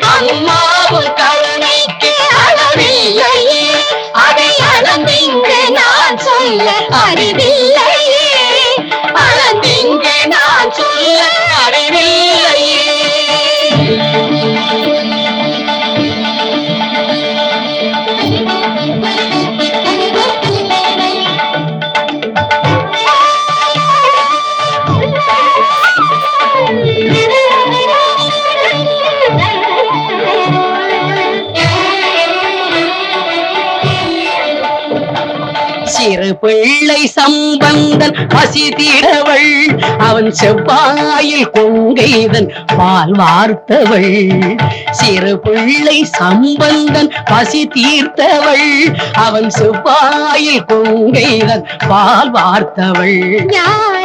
அம்மாவும் கருணைக்கு அளவில்லையே. அதை அளந்திங்கு நான் சொல்ல அறிவில்லையே. அளந்திங்கு நான் சொல்ல அறிவில்லையே. சிறு பிள்ளை சம்பந்தன் பசி தீரவள். அவன் செவ்வாயில் கொங்கைதன் பால் வார்த்தவள். சிறு பிள்ளை சம்பந்தன் பசி தீர்த்தவள். அவன் செவ்வாயில் கொங்கைதன் பால் வார்த்தவள். யார்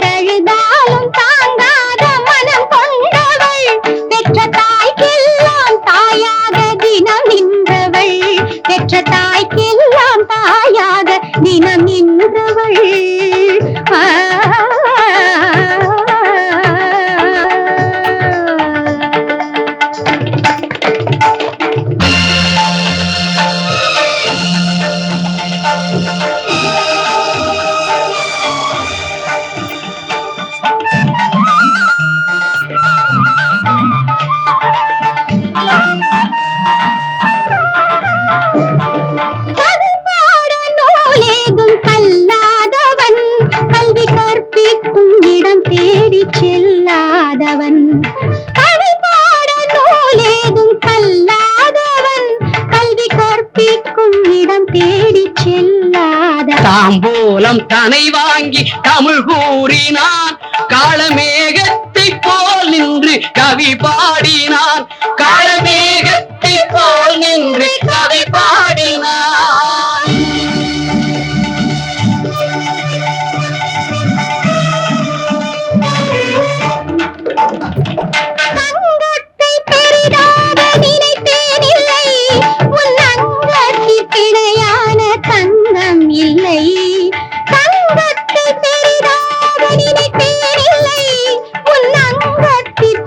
தாங்காத மனம் கொண்டவள். பெற்ற தாய்க்கெல்லாம் தாயாக தினம் நின்றவள். பெற்ற தாய் தேடி செல்லாத தாம்பூலம் தனை வாங்கி தமிழ் கூறினான். காலமேகத்தை போல் நின்று கவி பாடினான். காலமேகத்தை போல் நின்று இல்லை தங்கத்தை பெரிதாக நினைத்தேனில்லை உன் அங்கத்தில்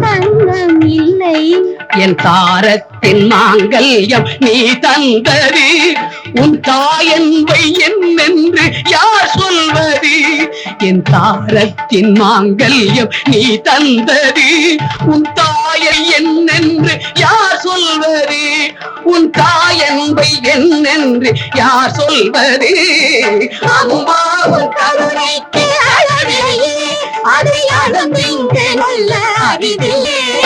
தங்கம் இல்லை. என் தாரத்தின் மாங்கல்யம் நீ தந்தது. உன் தாயன்பை என்னென்று யார் சொல்வது? என் தாரத்தின் மாங்கல்யம் நீ தந்தது. உன் உன் தாயன்பை என்னென்று யார் சொல்வது? அம்மாவும் கருணைக்கு அளவில்லையே அதை அளந்து நல்ல அறிவில்லை